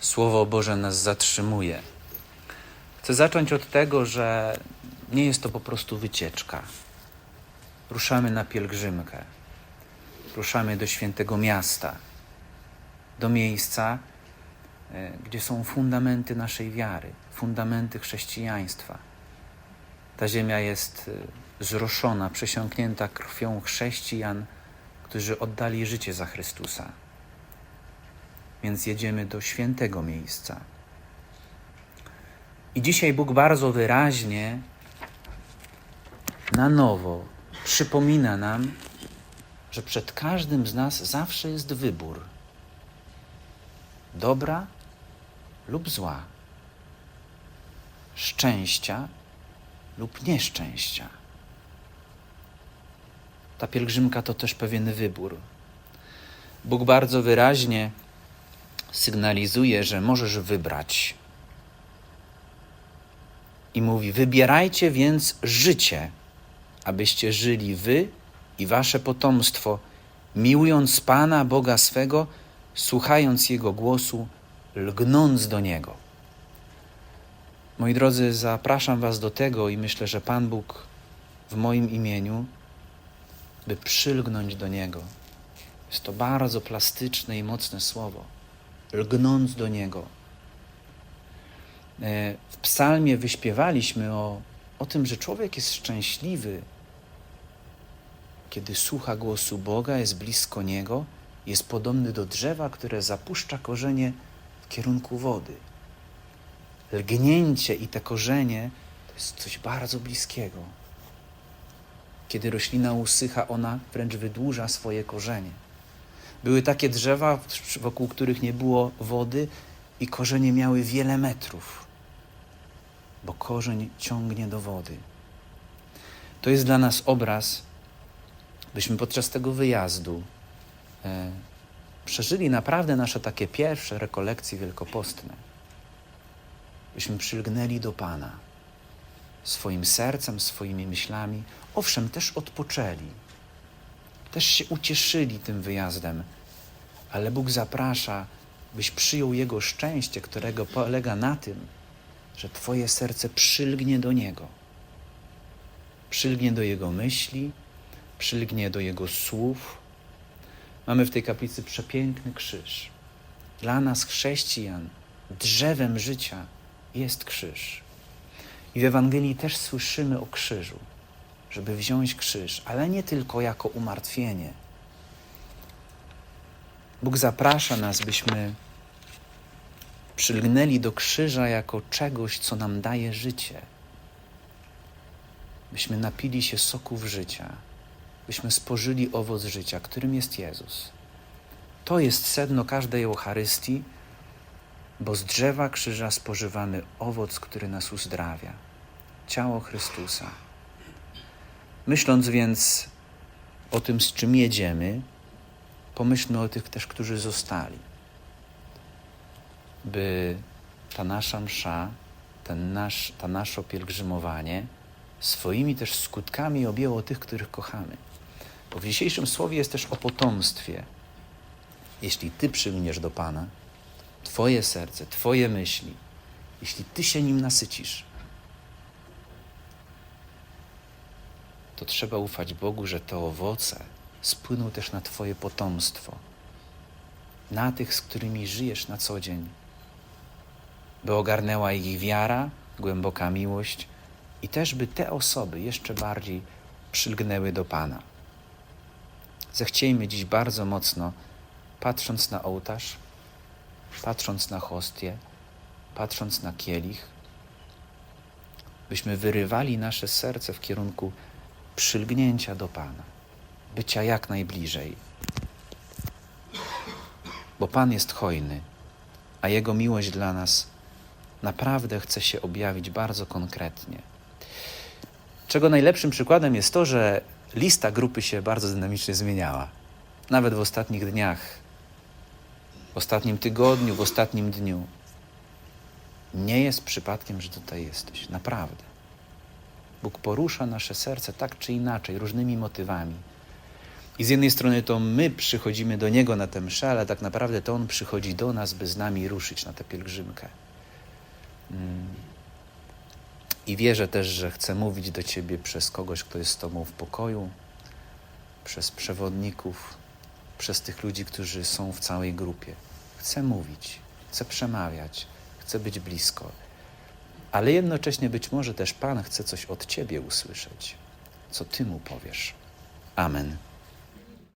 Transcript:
Słowo Boże nas zatrzymuje. Chcę zacząć od tego, że nie jest to po prostu wycieczka. Ruszamy na pielgrzymkę. Ruszamy do świętego miasta, do miejsca, e, gdzie są fundamenty naszej wiary, fundamenty chrześcijaństwa. Ta ziemia jest e, zroszona, przesiąknięta krwią chrześcijan, którzy oddali życie za Chrystusa. Więc jedziemy do świętego miejsca. I dzisiaj Bóg bardzo wyraźnie, na nowo przypomina nam, że przed każdym z nas zawsze jest wybór dobra lub zła, szczęścia lub nieszczęścia. Ta pielgrzymka to też pewien wybór. Bóg bardzo wyraźnie sygnalizuje, że możesz wybrać. I mówi: Wybierajcie więc życie, abyście żyli wy i wasze potomstwo, miłując Pana Boga swego, słuchając Jego głosu, lgnąc do Niego. Moi drodzy, zapraszam Was do tego i myślę, że Pan Bóg w moim imieniu, by przylgnąć do Niego. Jest to bardzo plastyczne i mocne słowo. Lgnąc do Niego. E, W psalmie wyśpiewaliśmy o, o tym, że człowiek jest szczęśliwy, kiedy słucha głosu Boga, jest blisko Niego, jest podobny do drzewa, które zapuszcza korzenie w kierunku wody. Lgnięcie i te korzenie to jest coś bardzo bliskiego. Kiedy roślina usycha, ona wręcz wydłuża swoje korzenie. Były takie drzewa, wokół których nie było wody i korzenie miały wiele metrów, bo korzeń ciągnie do wody. To jest dla nas obraz, byśmy podczas tego wyjazdu e, przeżyli naprawdę nasze takie pierwsze rekolekcje wielkopostne. Byśmy przylgnęli do Pana swoim sercem, swoimi myślami, owszem, też odpoczęli, też się ucieszyli tym wyjazdem, ale Bóg zaprasza, byś przyjął Jego szczęście, którego polega na tym, że Twoje serce przylgnie do Niego. Przylgnie do Jego myśli, przylgnie do Jego słów. Mamy w tej kaplicy przepiękny krzyż. Dla nas, chrześcijan, drzewem życia jest krzyż. I w Ewangelii też słyszymy o krzyżu, żeby wziąć krzyż, ale nie tylko jako umartwienie. Bóg zaprasza nas, byśmy przylgnęli do krzyża jako czegoś, co nam daje życie. Byśmy napili się soków życia, byśmy spożyli owoc życia, którym jest Jezus. To jest sedno każdej Eucharystii, bo z drzewa krzyża spożywamy owoc, który nas uzdrawia ciało Chrystusa. Myśląc więc o tym, z czym jedziemy, pomyślmy o tych też, którzy zostali, by ta nasza msza, ten nasz, ta nasze pielgrzymowanie swoimi też skutkami objęło tych, których kochamy. Bo w dzisiejszym słowie jest też o potomstwie. Jeśli Ty przylgniesz do Pana, Twoje serce, Twoje myśli, jeśli Ty się nim nasycisz, to trzeba ufać Bogu, że te owoce spłyną też na Twoje potomstwo, na tych, z którymi żyjesz na co dzień, by ogarnęła ich wiara, głęboka miłość i też by te osoby jeszcze bardziej przylgnęły do Pana. Zechciejmy dziś bardzo mocno, patrząc na ołtarz, patrząc na hostię, patrząc na kielich, byśmy wyrywali nasze serce w kierunku przylgnięcia do Pana, bycia jak najbliżej. Bo Pan jest hojny, a Jego miłość dla nas naprawdę chce się objawić bardzo konkretnie. Czego najlepszym przykładem jest to, że lista grupy się bardzo dynamicznie zmieniała. Nawet w ostatnich dniach, w ostatnim tygodniu, w ostatnim dniu. Nie jest przypadkiem, że tutaj jesteś. Naprawdę. Bóg porusza nasze serce tak czy inaczej, różnymi motywami. I z jednej strony to my przychodzimy do Niego na tę mszę, ale tak naprawdę to On przychodzi do nas, by z nami ruszyć na tę pielgrzymkę. Mm. I wierzę też, że chce mówić do Ciebie przez kogoś, kto jest z Tobą w pokoju, przez przewodników, przez tych ludzi, którzy są w całej grupie. Chce mówić, chce przemawiać, chce być blisko. Ale jednocześnie być może też Pan chce coś od Ciebie usłyszeć, co Ty Mu powiesz. Amen.